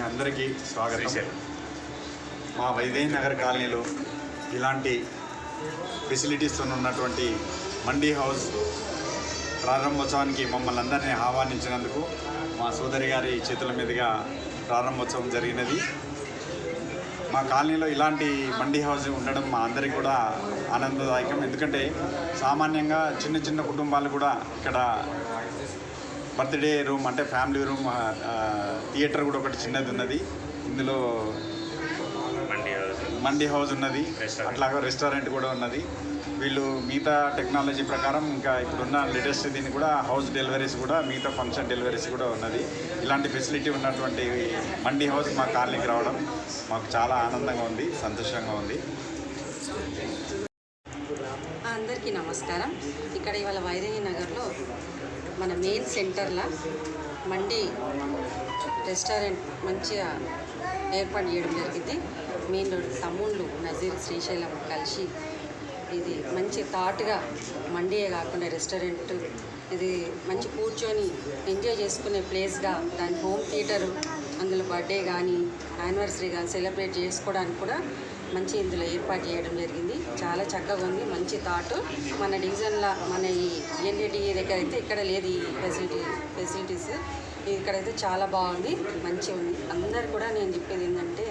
మీ అందరికీ స్వాగతం. మా వైదేహి నగర్ కాలనీలో ఇలాంటి ఫెసిలిటీస్తో ఉన్నటువంటి మండీ హౌస్ ప్రారంభోత్సవానికి మమ్మల్ని అందరినీ ఆహ్వానించినందుకు మా సోదరి గారి చేతుల మీదుగా ప్రారంభోత్సవం జరిగినది. మా కాలనీలో ఇలాంటి మండీ హౌస్ ఉండడం మా అందరికీ కూడా ఆనందదాయకం. ఎందుకంటే సామాన్యంగా చిన్న చిన్న కుటుంబాలు కూడా ఇక్కడ బర్త్డే రూమ్ అంటే ఫ్యామిలీ రూమ్ థియేటర్ కూడా ఒకటి చిన్నది ఉన్నది. ఇందులో మండి హౌస్. ఉన్నది. అట్లాగా రెస్టారెంట్ కూడా ఉన్నది. వీళ్ళు మిగతా టెక్నాలజీ ప్రకారం ఇంకా ఇప్పుడున్న లేటెస్ట్ దీన్ని కూడా హౌస్ డెలివరీస్ కూడా మిగతా ఫంక్షన్ డెలివరీస్ కూడా ఉన్నది. ఇలాంటి ఫెసిలిటీ ఉన్నటువంటి మండీ హౌస్ మా కాలనీకి రావడం మాకు చాలా ఆనందంగా ఉంది సంతోషంగా ఉంది. అందరికీ నమస్కారం. ఇక్కడ ఇవాళ వైదేహి నగర్లో మన మెయిన్ సెంటర్లో మండి రెస్టారెంట్ మంచిగా ఏర్పాటు చేయడం జరిగింది. మెయిన్ రోడ్ తమ్ముళ్ళు నజీర్ శ్రీశైలం కలిసి ఇది మంచి థాట్గా మండియే కాకుండా రెస్టారెంట్ ఇది మంచి కూర్చొని ఎంజాయ్ చేసుకునే ప్లేస్గా దాని హోమ్ థియేటరు అందులో బర్త్డే కానీ యానివర్సరీ కానీ సెలబ్రేట్ చేసుకోవడానికి కూడా మంచి ఇందులో ఏర్పాటు చేయడం జరిగింది. చాలా చక్కగా ఉంది. మంచి థాట్. మన డివిజన్లో మన ఈ ఎన్ఏడి దగ్గర అయితే ఇక్కడ లేదు ఈ ఫెసిలిటీ ఫెసిలిటీస్. ఇక్కడైతే చాలా బాగుంది. మంచిగా ఉంది. అందరు కూడా నేను చెప్పేది ఏంటంటే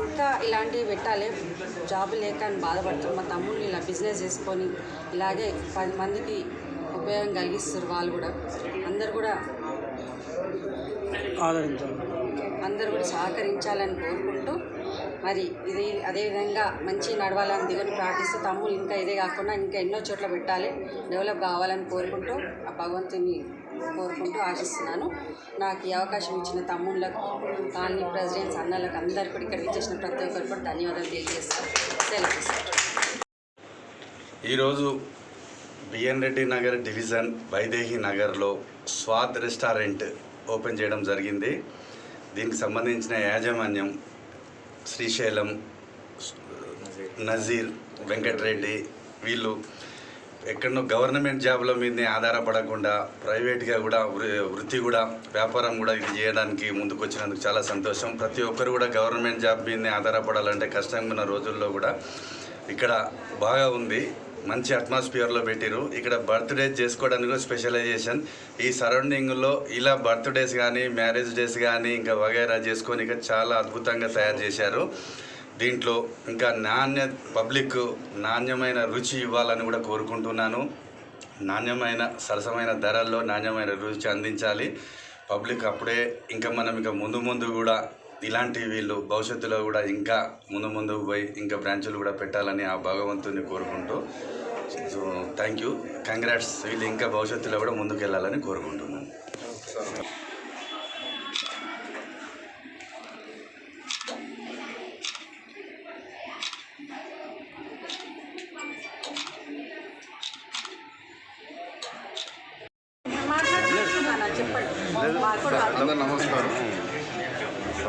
ఇంకా ఇలాంటివి పెట్టాలి. జాబ్ లేక అని బాధపడుతున్నారు మా తమ్ముళ్ళు ఇలా బిజినెస్ చేసుకొని ఇలాగే పది మందికి ఉపయోగం కలిగిస్తారు వాళ్ళు కూడా. అందరు కూడా ఆదరించాలి. అందరూ కూడా సహకరించాలని కోరుకుంటూ మరి ఇది అదేవిధంగా మంచి నడవాలని దిగుని ప్రార్థిస్తూ తమ్ముళ్ళు ఇంకా ఇదే కాకుండా ఇంకా ఎన్నో చోట్ల పెట్టాలి. డెవలప్ కావాలని కోరుకుంటూ ఆ భగవంతుని కోరుకుంటూ ఆశిస్తున్నాను. నాకు ఈ అవకాశం ఇచ్చిన తమ్ముళ్ళకు కాలనీ ప్రెసిడెంట్స్ అన్నలకు అందరికీ కూడా ఇక్కడికి చేసిన ప్రతి ఒక్కరికి కూడా ధన్యవాదాలు తెలియజేస్తాను. సెలవు ఈరోజు బిఎన్ రెడ్డి నగర్ డివిజన్ వైదేహి నగర్లో స్వాద్ రెస్టారెంట్ ఓపెన్ చేయడం జరిగింది. దీనికి సంబంధించిన యాజమాన్యం శ్రీశైలం నజీర్ వెంకటరెడ్డి వీళ్ళు ఎక్కడో గవర్నమెంట్ జాబ్ల మీదనే ఆధారపడకుండా ప్రైవేట్గా కూడా వృ- వృత్తి కూడా వ్యాపారం కూడా ఇది చేయడానికి ముందుకు వచ్చినందుకు చాలా సంతోషం. ప్రతి ఒక్కరు కూడా గవర్నమెంట్ జాబ్ మీదనే ఆధారపడాలంటే కష్టంగా ఉన్న రోజుల్లో కూడా ఇక్కడ బాగా ఉంది. మంచి అట్మాస్ఫియర్లో పెట్టిరు. ఇక్కడ బర్త్డే చేసుకోవడానికి స్పెషలైజేషన్ ఈ సరౌండింగ్లో ఇలా బర్త్డేస్ కానీ మ్యారేజ్ డేస్ కానీ ఇంకా వగైరా చేసుకొని ఇక చాలా అద్భుతంగా తయారు చేశారు. దీంట్లో ఇంకా నాణ్య పబ్లిక్ నాణ్యమైన రుచి ఇవ్వాలని కూడా కోరుకుంటున్నాను. నాణ్యమైన సరసమైన ధరల్లో నాణ్యమైన రుచి అందించాలి. పబ్లిక్ అప్పుడే ఇంకా మనం ఇంకా ముందు ముందు కూడా ఇలాంటి వీళ్ళు భవిష్యత్తులో కూడా ఇంకా ముందు ముందు పోయి ఇంకా బ్రాంచులు కూడా పెట్టాలని ఆ భగవంతుని కోరుకుంటూ సో థ్యాంక్ యూ కంగ్రాట్స్ వీళ్ళు ఇంకా భవిష్యత్తులో కూడా ముందుకు వెళ్ళాలని కోరుకుంటున్నాను అందరు నమస్కారం.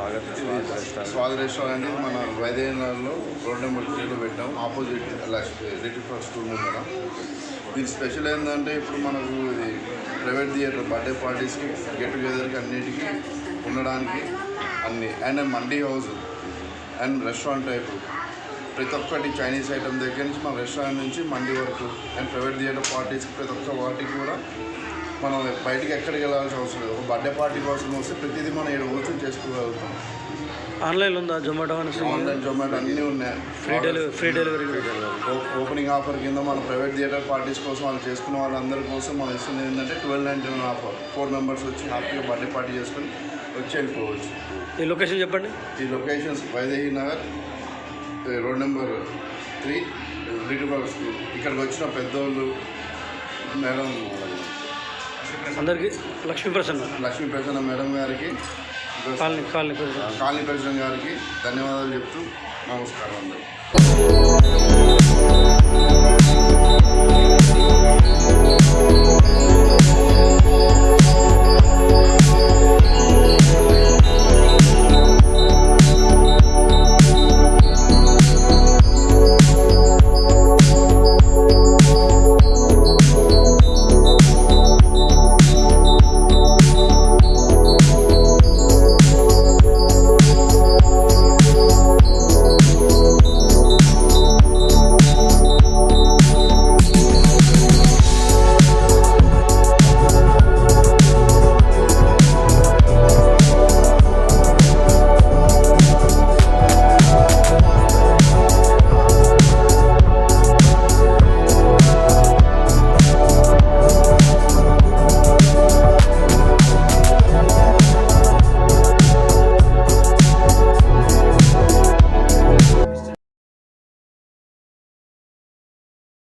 స్వాగత. రెస్టారెంట్ ఇది మన వైద్యనగర్లో రోడ్ నెంబర్ త్రీలో పెట్టాం. ఆపోజిట్ లిటిల్ ఫర్ స్కూల్ ముందర దీని స్పెషల్ ఏంటంటే ఇప్పుడు మనకు ఇది ప్రైవేట్ థియేటర్ బర్త్డే పార్టీస్కి గెట్ టుగెదర్కి అన్నిటికీ ఉండడానికి అన్ని. And mandi house and restaurant type. ప్రతి ఒక్కటి చైనీస్ ఐటమ్ దగ్గర నుంచి మన రెస్టారెంట్ నుంచి మండీ వరకు అండ్ ప్రైవేట్ థియేటర్ పార్టీస్కి ప్రతి ఒక్క వాటికి కూడా మనం బయటికి ఎక్కడికి వెళ్ళాల్సిన అవసరం లేదు. ఒక బర్త్డే పార్టీ కోసం వస్తే ప్రతిదీ మనం ఏడు కూర్చొని చేసుకోగలుగుతాం. ఆన్లైన్లో ఉందా జొమాటో అని ఆన్లైన్ జొమాటో అన్నీ ఉన్నాయి. Free delivery free delivery opening offer కింద మన ప్రైవేట్ థియేటర్ పార్టీస్ కోసం వాళ్ళు చేసుకున్న వాళ్ళందరి కోసం మనం ఇస్తుంది ఏంటంటే twelve ninety one offer four members వచ్చి హ్యాపీగా బర్త్డే పార్టీ చేసుకొని వచ్చి వెళ్ళిపోవచ్చు. ఈ లొకేషన్ చెప్పండి. ఈ locations Vaidehi Nagar road number three little school ఇక్కడికి వచ్చిన పెద్దోళ్ళు మేడం అందరికీ లక్ష్మీ ప్రసన్న లక్ష్మీ ప్రసన్న మేడం గారికి colony colony Prasanna colony president. గారికి ధన్యవాదాలు చెప్తూ నమస్కారం అందరూ